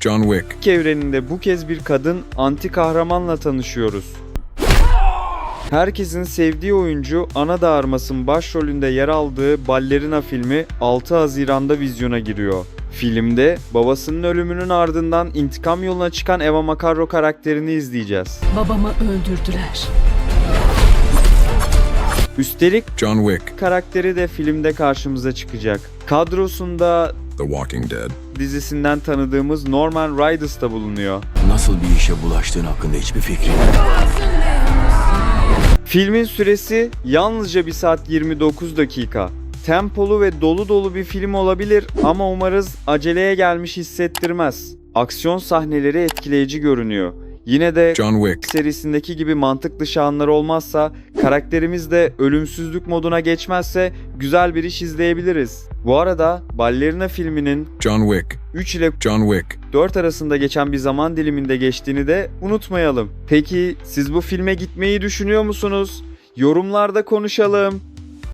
John Wick. evreninde bu kez bir kadın anti kahramanla tanışıyoruz. Herkesin sevdiği oyuncu Ana de Armas'ın başrolünde yer aldığı Ballerina filmi 6 Haziran'da vizyona giriyor. Filmde babasının ölümünün ardından intikam yoluna çıkan Eva Macarro karakterini izleyeceğiz. Babamı öldürdüler. Üstelik John Wick. karakteri de filmde karşımıza çıkacak. Kadrosunda The Walking Dead. dizisinden tanıdığımız Norman Reedus da bulunuyor. Nasıl bir işe bulaştığın hakkında hiçbir fikrim yok. Filmin süresi yalnızca 1 saat 29 dakika. Tempolu ve dolu dolu bir film olabilir ama umarız aceleye gelmiş hissettirmez. Aksiyon sahneleri etkileyici görünüyor. Yine de John Wick. serisindeki gibi mantık dışı anlar olmazsa, karakterimiz de ölümsüzlük moduna geçmezse güzel bir iş izleyebiliriz. Bu arada Ballerina filminin John Wick. 3 ile John Wick. 4 arasında geçen bir zaman diliminde geçtiğini de unutmayalım. Peki siz bu filme gitmeyi düşünüyor musunuz? Yorumlarda konuşalım.